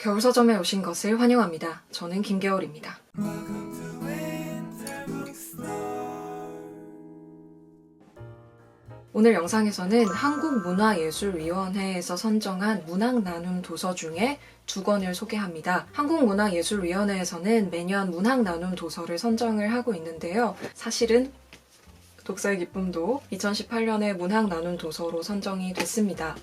겨울서점에 오신 것을 환영합니다. 저는 김겨울입니다. 오늘 영상에서는 한국문화예술위원회에서 선정한 문학 나눔 도서 중에 두 권을 소개합니다. 한국문화예술위원회에서는 매년 문학 나눔 도서를 선정을 하고 있는데요. 사실은 독서의 기쁨도 2018년에 문학 나눔 도서로 선정이 됐습니다.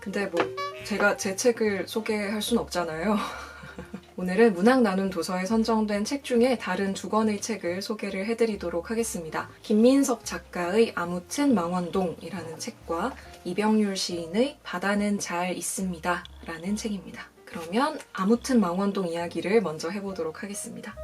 근데 뭐 제가 제 책을 소개할 순 없잖아요. 오늘은 문학 나눔 도서에 선정된 책 중에 다른 두 권의 책을 소개를 해드리도록 하겠습니다. 김민석 작가의 아무튼 망원동이라는 책과 이병률 시인의 바다는 잘 있습니다 라는 책입니다. 그러면 아무튼 망원동 이야기를 먼저 해보도록 하겠습니다.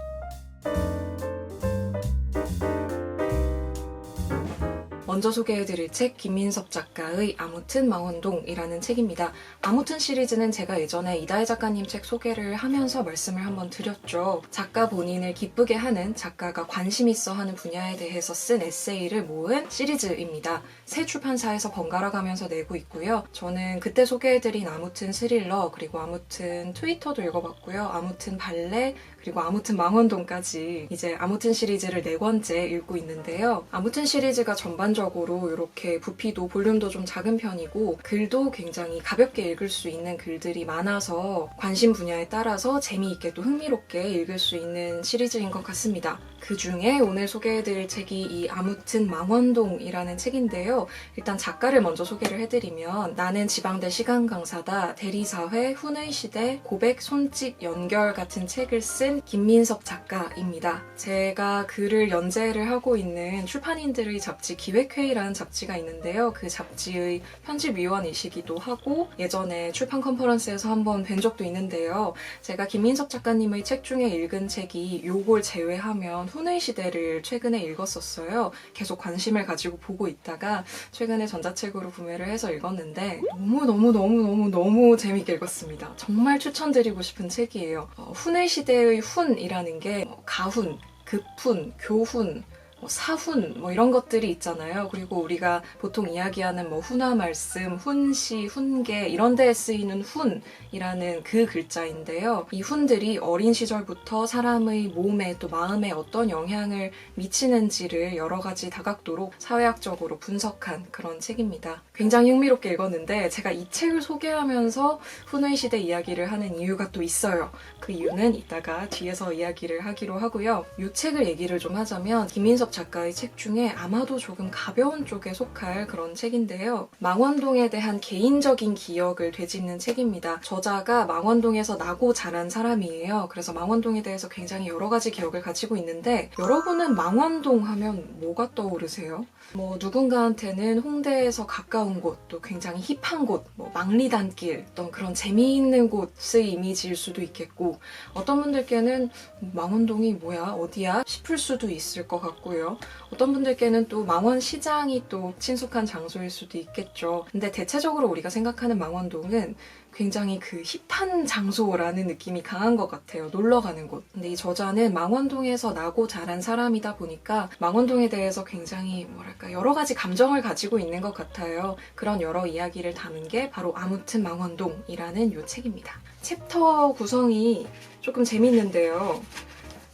먼저 소개해드릴 책 김민섭 작가의 아무튼 망원동이라는 책입니다. 아무튼 시리즈는 제가 예전에 이다혜 작가님 책 소개를 하면서 말씀을 한번 드렸죠. 작가 본인을 기쁘게 하는 작가가 관심 있어 하는 분야에 대해서 쓴 에세이를 모은 시리즈입니다. 새 출판사에서 번갈아 가면서 내고 있고요. 저는 그때 소개해드린 아무튼 스릴러 그리고 아무튼 트위터도 읽어봤고요. 아무튼 발레 그리고 아무튼 망원동까지 이제 아무튼 시리즈를 네 권째 읽고 있는데요. 아무튼 시리즈가 전반적으로 이렇게 부피도 볼륨도 좀 작은 편이고 글도 굉장히 가볍게 읽을 수 있는 글들이 많아서 관심 분야에 따라서 재미있게 또 흥미롭게 읽을 수 있는 시리즈인 것 같습니다. 그 중에 오늘 소개해드릴 책이 이 아무튼 망원동이라는 책인데요. 일단 작가를 먼저 소개를 해드리면 나는 지방대 시간 강사다, 대리사회, 훈의 시대, 고백, 손짓, 연결 같은 책을 쓴 김민섭 작가입니다. 제가 글을 연재를 하고 있는 출판인들의 잡지 기획 회의라는 잡지가 있는데요. 그 잡지의 편집위원이시기도 하고 예전에 출판 컨퍼런스에서 한번 뵌 적도 있는데요. 제가 김민섭 작가님의 책 중에 읽은 책이 요걸 제외하면 훈의 시대를 최근에 읽었었어요. 계속 관심을 가지고 보고 있다가 최근에 전자책으로 구매를 해서 읽었는데 너무너무너무너무 너무 재밌게 읽었습니다. 정말 추천드리고 싶은 책이에요. 어, 훈의 시대의 훈이라는 게뭐 가훈, 급훈, 교훈, 뭐 사훈 뭐 이런 것들이 있잖아요. 그리고 우리가 보통 이야기하는 뭐 훈화 말씀, 훈시, 훈계 이런 데에 쓰이는 훈이라는 그 글자인데요. 이 훈들이 어린 시절부터 사람의 몸에 또 마음에 어떤 영향을 미치는지를 여러 가지 다각도로 사회학적으로 분석한 그런 책입니다. 굉장히 흥미롭게 읽었는데 제가 이 책을 소개하면서 훈의 시대 이야기를 하는 이유가 또 있어요. 그 이유는 이따가 뒤에서 이야기를 하기로 하고요. 이 책을 얘기를 좀 하자면 김민 섭 작가의 책 중에 아마도 조금 가벼운 쪽에 속할 그런 책인데요. 망원동에 대한 개인적인 기억을 되짚는 책입니다. 저자가 망원동에서 나고 자란 사람이에요. 그래서 망원동에 대해서 굉장히 여러 가지 기억을 가지고 있는데 여러분은 망원동 하면 뭐가 떠오르세요? 뭐 누군가한테는 홍대에서 가까운 곳, 또 굉장히 힙한 곳, 뭐 망리단길, 어떤 그런 재미있는 곳의 이미지일 수도 있겠고 어떤 분들께는 망원동이 뭐야 어디야 싶을 수도 있을 것 같고요. 어떤 분들께는 또 망원시장이 또 친숙한 장소일 수도 있겠죠. 근데 대체적으로 우리가 생각하는 망원동은 굉장히 그 힙한 장소라는 느낌이 강한 것 같아요. 놀러 가는 곳. 근데 이 저자는 망원동에서 나고 자란 사람이다 보니까 망원동에 대해서 굉장히 뭐랄까 여러 가지 감정을 가지고 있는 것 같아요. 그런 여러 이야기를 담은 게 바로 아무튼 망원동이라는 이 책입니다. 챕터 구성이 조금 재밌는데요.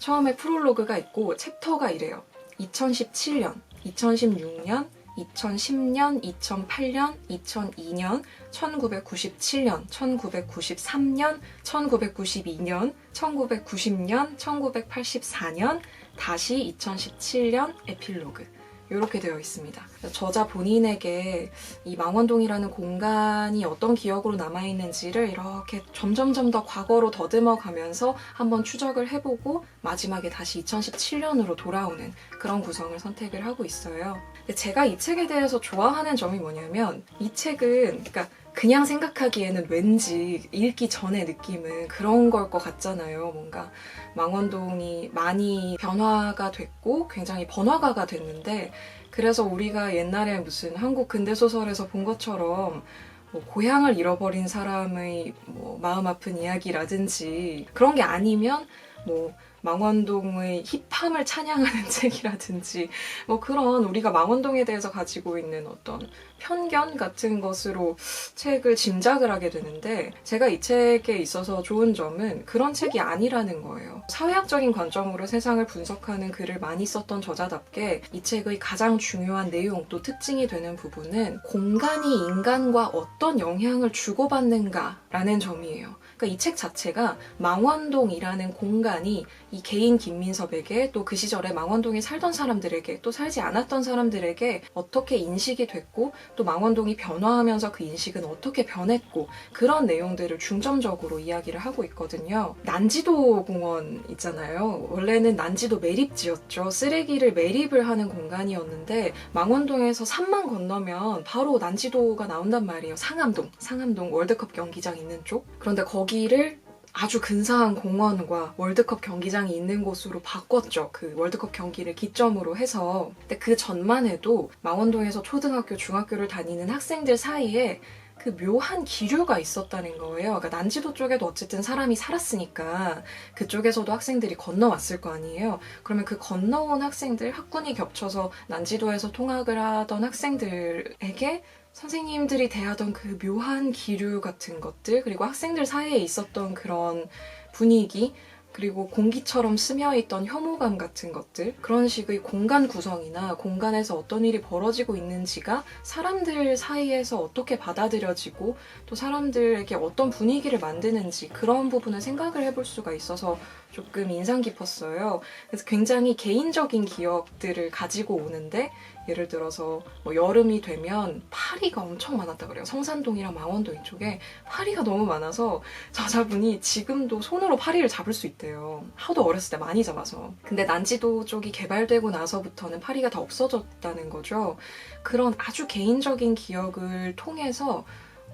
처음에 프롤로그가 있고 챕터가 이래요. 2017년, 2016년, 2010년, 2008년, 2002년, 1997년, 1993년, 1992년, 1990년, 1984년, 다시 2017년 에필로그. 이렇게 되어 있습니다. 저자 본인에게 이 망원동이라는 공간이 어떤 기억으로 남아있는지를 이렇게 점점점 더 과거로 더듬어 가면서 한번 추적을 해보고 마지막에 다시 2017년으로 돌아오는 그런 구성을 선택을 하고 있어요. 제가 이 책에 대해서 좋아하는 점이 뭐냐면 이 책은 그러니까 그냥 생각하기에는 왠지 읽기 전의 느낌은 그런 걸 것 같잖아요. 뭔가 망원동이 많이 변화가 됐고 굉장히 번화가가 됐는데 그래서 우리가 옛날에 무슨 한국 근대 소설에서 본 것처럼 뭐 고향을 잃어버린 사람의 뭐 마음 아픈 이야기라든지 그런 게 아니면 뭐 망원동의 힙함을 찬양하는 책이라든지 뭐 그런 우리가 망원동에 대해서 가지고 있는 어떤 편견 같은 것으로 책을 짐작을 하게 되는데 제가 이 책에 있어서 좋은 점은 그런 책이 아니라는 거예요. 사회학적인 관점으로 세상을 분석하는 글을 많이 썼던 저자답게 이 책의 가장 중요한 내용 또 특징이 되는 부분은 공간이 인간과 어떤 영향을 주고받는가라는 점이에요. 그러니까 이 책 자체가 망원동이라는 공간이 이 개인 김민섭에게 또 그 시절에 망원동에 살던 사람들에게 또 살지 않았던 사람들에게 어떻게 인식이 됐고 또 망원동이 변화하면서 그 인식은 어떻게 변했고 그런 내용들을 중점적으로 이야기를 하고 있거든요. 난지도 공원 있잖아요. 원래는 난지도 매립지였죠. 쓰레기를 매립을 하는 공간이었는데 망원동에서 산만 건너면 바로 난지도가 나온단 말이에요. 상암동, 상암동 월드컵 경기장 있는 쪽. 그런데 거기를 아주 근사한 공원과 월드컵 경기장이 있는 곳으로 바꿨죠. 그 월드컵 경기를 기점으로 해서. 근데 그 전만 해도 망원동에서 초등학교, 중학교를 다니는 학생들 사이에 그 묘한 기류가 있었다는 거예요. 그러니까 난지도 쪽에도 어쨌든 사람이 살았으니까 그쪽에서도 학생들이 건너왔을 거 아니에요. 그러면 그 건너온 학생들, 학군이 겹쳐서 난지도에서 통학을 하던 학생들에게 선생님들이 대하던 그 묘한 기류 같은 것들, 그리고 학생들 사이에 있었던 그런 분위기, 그리고 공기처럼 스며있던 혐오감 같은 것들, 그런 식의 공간 구성이나 공간에서 어떤 일이 벌어지고 있는지가 사람들 사이에서 어떻게 받아들여지고 또 사람들에게 어떤 분위기를 만드는지 그런 부분을 생각을 해볼 수가 있어서 조금 인상 깊었어요. 그래서 굉장히 개인적인 기억들을 가지고 오는데 예를 들어서 뭐 여름이 되면 파리가 엄청 많았다 그래요. 성산동이랑 망원동 이쪽에 파리가 너무 많아서 저자분이 지금도 손으로 파리를 잡을 수 있 대요. 하도 어렸을 때 많이 잡아서. 근데 난지도 쪽이 개발되고 나서부터는 파리가 다 없어졌다는 거죠. 그런 아주 개인적인 기억을 통해서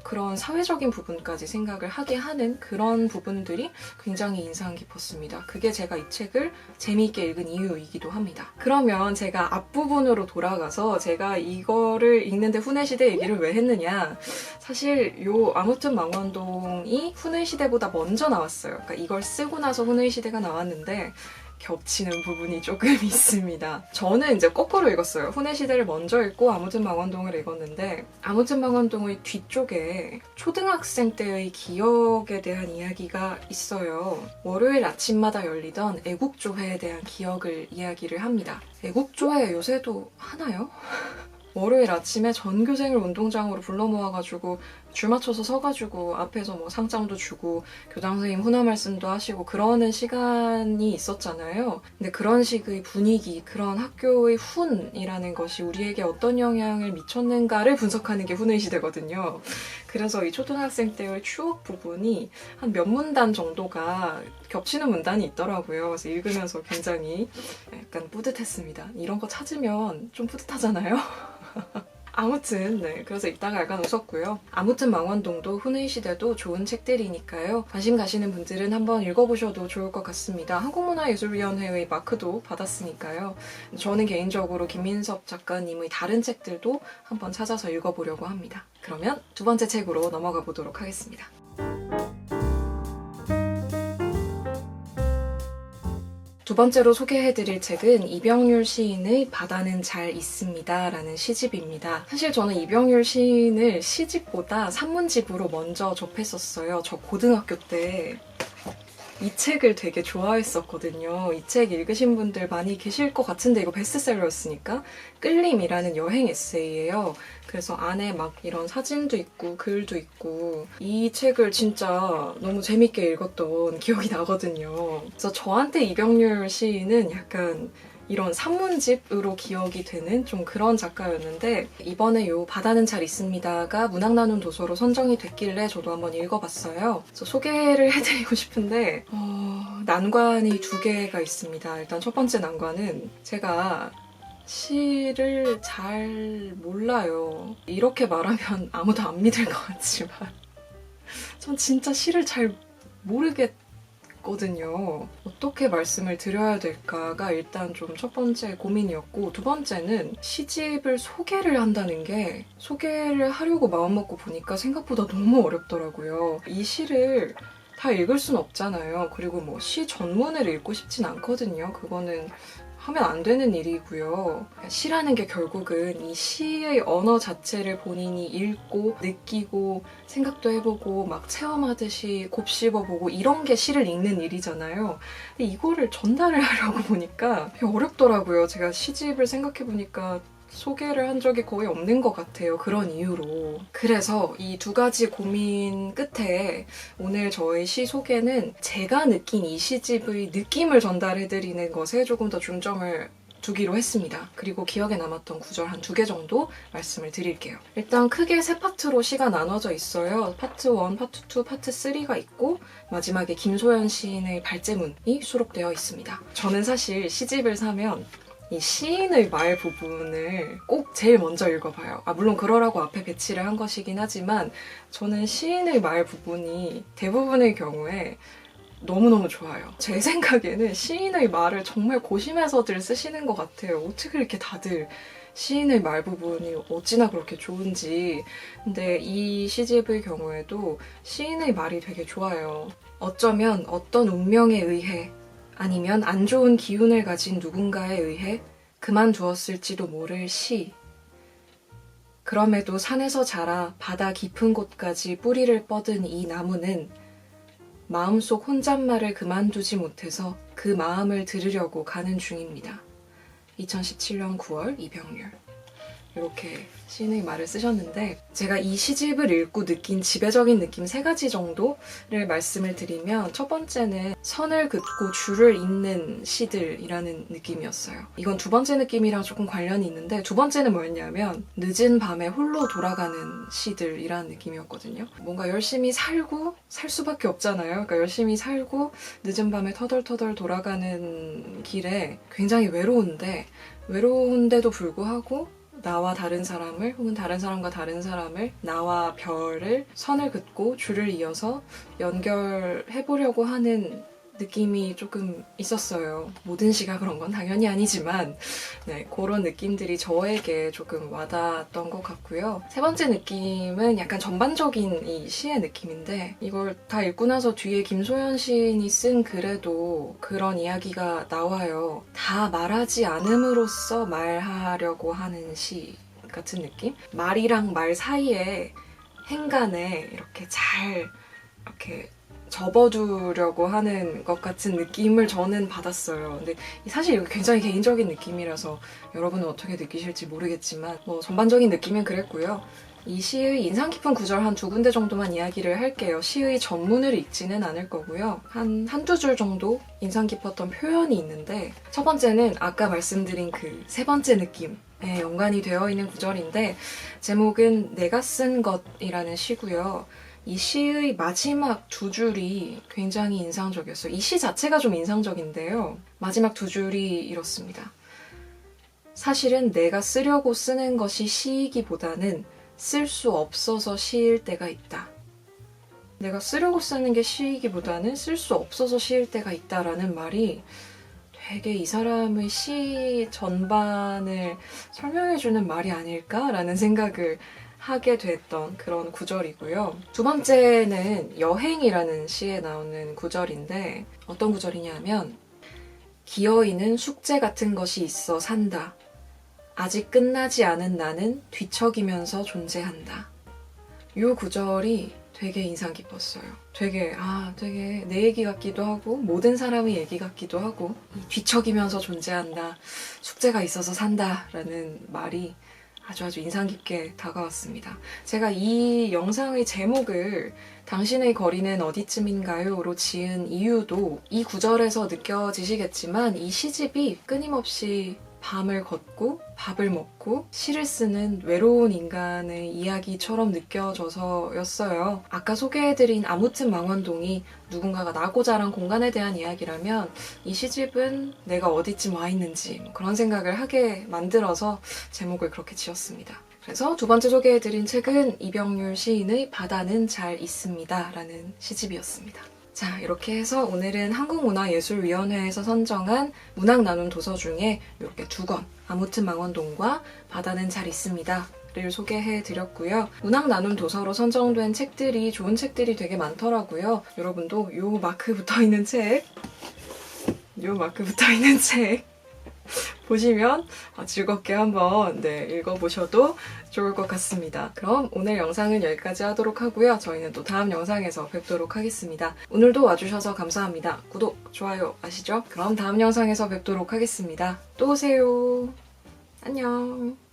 그런 사회적인 부분까지 생각을 하게 하는 그런 부분들이 굉장히 인상 깊었습니다. 그게 제가 이 책을 재미있게 읽은 이유이기도 합니다. 그러면 제가 앞부분으로 돌아가서 제가 이거를 읽는데 후내시대 얘기를 왜 했느냐. 사실 요 아무튼 망원동이 후내시대보다 먼저 나왔어요. 그러니까 이걸 쓰고 나서 후내시대가 나왔는데 겹치는 부분이 조금 있습니다. 저는 이제 거꾸로 읽었어요. 후내 시대를 먼저 읽고 아무튼 망원동을 읽었는데 아무튼 망원동의 뒤쪽에 초등학생 때의 기억에 대한 이야기가 있어요. 월요일 아침마다 열리던 애국조회에 대한 기억을 이야기를 합니다. 애국조회 요새도 하나요? 월요일 아침에 전교생을 운동장으로 불러 모아가지고 줄 맞춰서 서가지고 앞에서 뭐 상장도 주고 교장 선생님 훈화 말씀도 하시고 그러는 시간이 있었잖아요. 근데 그런 식의 분위기, 그런 학교의 훈이라는 것이 우리에게 어떤 영향을 미쳤는가를 분석하는 게 훈의 시대거든요. 그래서 이 초등학생 때의 추억 부분이 한 몇 문단 정도가 겹치는 문단이 있더라고요. 그래서 읽으면서 굉장히 약간 뿌듯했습니다. 이런 거 찾으면 좀 뿌듯하잖아요. 아무튼 네 그래서 이따가 약간 웃었고요. 아무튼 망원동도 훈의 시대도 좋은 책들이니까요. 관심 가시는 분들은 한번 읽어보셔도 좋을 것 같습니다. 한국문화예술위원회의 마크도 받았으니까요. 저는 개인적으로 김민섭 작가님의 다른 책들도 한번 찾아서 읽어보려고 합니다. 그러면 두 번째 책으로 넘어가 보도록 하겠습니다. 두 번째로 소개해드릴 책은 이병률 시인의 바다는 잘 있습니다 라는 시집입니다. 사실 저는 이병률 시인을 시집보다 산문집으로 먼저 접했었어요. 저 고등학교 때. 이 책을 되게 좋아했었거든요. 이 책 읽으신 분들 많이 계실 것 같은데 이거 베스트셀러였으니까 끌림이라는 여행 에세이예요. 그래서 안에 막 이런 사진도 있고 글도 있고 이 책을 진짜 너무 재밌게 읽었던 기억이 나거든요. 그래서 저한테 이병률 시인은 약간 이런 산문집으로 기억이 되는 좀 그런 작가였는데 이번에 요 바다는 잘 있습니다가 문학 나눔 도서로 선정이 됐길래 저도 한번 읽어봤어요. 그래서 소개를 해드리고 싶은데 어, 난관이 두 개가 있습니다. 일단 첫 번째 난관은 제가 시를 잘 몰라요. 이렇게 말하면 아무도 안 믿을 것 같지만 전 진짜 시를 잘 모르겠 거든요. 어떻게 말씀을 드려야 될까가 일단 좀 첫 번째 고민이었고 두 번째는 시집을 소개를 한다는 게 소개를 하려고 마음먹고 보니까 생각보다 너무 어렵더라고요. 이 시를 다 읽을 순 없잖아요. 그리고 뭐 시 전문을 읽고 싶진 않거든요. 그거는 하면 안 되는 일이고요. 시라는 게 결국은 이 시의 언어 자체를 본인이 읽고 느끼고 생각도 해보고 막 체험하듯이 곱씹어보고 이런 게 시를 읽는 일이잖아요. 근데 이거를 전달을 하려고 보니까 어렵더라고요. 제가 시집을 생각해보니까 소개를 한 적이 거의 없는 것 같아요. 그런 이유로. 그래서 이 두 가지 고민 끝에 오늘 저의 시 소개는 제가 느낀 이 시집의 느낌을 전달해드리는 것에 조금 더 중점을 두기로 했습니다. 그리고 기억에 남았던 구절 한 두 개 정도 말씀을 드릴게요. 일단 크게 세 파트로 시가 나눠져 있어요. 파트 1, 파트 2, 파트 3가 있고 마지막에 김소연 시인의 발제문이 수록되어 있습니다. 저는 사실 시집을 사면 이 시인의 말 부분을 꼭 제일 먼저 읽어봐요. 아, 물론 그러라고 앞에 배치를 한 것이긴 하지만 저는 시인의 말 부분이 대부분의 경우에 너무너무 좋아요. 제 생각에는 시인의 말을 정말 고심해서들 쓰시는 것 같아요. 어떻게 이렇게 다들 시인의 말 부분이 어찌나 그렇게 좋은지. 근데 이 시집의 경우에도 시인의 말이 되게 좋아요. 어쩌면 어떤 운명에 의해 아니면 안 좋은 기운을 가진 누군가에 의해 그만두었을지도 모를 시. 그럼에도 산에서 자라 바다 깊은 곳까지 뿌리를 뻗은 이 나무는 마음속 혼잣말을 그만두지 못해서 그 마음을 들으려고 가는 중입니다. 2017년 9월 이병률. 이렇게 시인의 말을 쓰셨는데 제가 이 시집을 읽고 느낀 지배적인 느낌 세 가지 정도를 말씀을 드리면 첫 번째는 선을 긋고 줄을 잇는 시들이라는 느낌이었어요. 이건 두 번째 느낌이랑 조금 관련이 있는데 두 번째는 뭐였냐면 늦은 밤에 홀로 돌아가는 시들이라는 느낌이었거든요. 뭔가 열심히 살고 살 수밖에 없잖아요. 그러니까 열심히 살고 늦은 밤에 터덜터덜 돌아가는 길에 굉장히 외로운데 외로운데도 불구하고 나와 다른 사람을 혹은 다른 사람과 다른 사람을 나와 별을 선을 긋고 줄을 이어서 연결해 보려고 하는 느낌이 조금 있었어요. 모든 시가 그런 건 당연히 아니지만 네, 그런 느낌들이 저에게 조금 와닿았던 것 같고요. 세 번째 느낌은 약간 전반적인 이 시의 느낌인데 이걸 다 읽고 나서 뒤에 김소연 시인이 쓴 글에도 그런 이야기가 나와요. 다 말하지 않음으로써 말하려고 하는 시 같은 느낌? 말이랑 말 사이에 행간에 이렇게 잘 이렇게 접어두려고 하는 것 같은 느낌을 저는 받았어요. 근데 사실 이거 굉장히 개인적인 느낌이라서 여러분은 어떻게 느끼실지 모르겠지만 뭐 전반적인 느낌은 그랬고요. 이 시의 인상 깊은 구절 한 두 군데 정도만 이야기를 할게요. 시의 전문을 읽지는 않을 거고요. 한, 한두 줄 정도 인상 깊었던 표현이 있는데, 첫 번째는 아까 말씀드린 그 세 번째 느낌 에 연관이 되어 있는 구절인데, 제목은 내가 쓴 것이라는 시고요. 이 시의 마지막 두 줄이 굉장히 인상적이었어요. 이 시 자체가 좀 인상적인데요. 마지막 두 줄이 이렇습니다. 사실은 내가 쓰려고 쓰는 것이 시이기보다는 쓸 수 없어서 시일 때가 있다. 내가 쓰려고 쓰는 게 시이기보다는 쓸 수 없어서 시일 때가 있다라는 말이 되게 이 사람의 시 전반을 설명해주는 말이 아닐까라는 생각을 하게 됐던 그런 구절이고요. 두 번째는 여행이라는 시에 나오는 구절인데 어떤 구절이냐면 기어이는 숙제 같은 것이 있어 산다. 아직 끝나지 않은 나는 뒤척이면서 존재한다. 이 구절이 되게 인상 깊었어요. 되게 아 되게 내 얘기 같기도 하고 모든 사람의 얘기 같기도 하고 뒤척이면서 존재한다. 숙제가 있어서 산다 라는 말이 아주 아주 인상 깊게 다가왔습니다. 제가 이 영상의 제목을 당신의 거리는 어디쯤인가요?로 지은 이유도 이 구절에서 느껴지시겠지만 이 시집이 끊임없이 밤을 걷고 밥을 먹고 시를 쓰는 외로운 인간의 이야기처럼 느껴져서였어요. 아까 소개해드린 아무튼 망원동이 누군가가 나고 자란 공간에 대한 이야기라면 이 시집은 내가 어디쯤 와 있는지 뭐 그런 생각을 하게 만들어서 제목을 그렇게 지었습니다. 그래서 두 번째 소개해드린 책은 이병률 시인의 바다는 잘 있습니다 라는 시집이었습니다. 자, 이렇게 해서 오늘은 한국문화예술위원회에서 선정한 문학 나눔 도서 중에 이렇게 두 권, 아무튼 망원동과 바다는 잘 있습니다. 를 소개해 드렸고요. 문학 나눔 도서로 선정된 책들이 좋은 책들이 되게 많더라고요. 여러분도 요 마크 붙어 있는 책, 요 마크 붙어 있는 책 보시면 아, 즐겁게 한번 네, 읽어보셔도 좋을 것 같습니다. 그럼 오늘 영상은 여기까지 하도록 하고요. 저희는 또 다음 영상에서 뵙도록 하겠습니다. 오늘도 와주셔서 감사합니다. 구독, 좋아요 아시죠? 그럼 다음 영상에서 뵙도록 하겠습니다. 또 오세요. 안녕.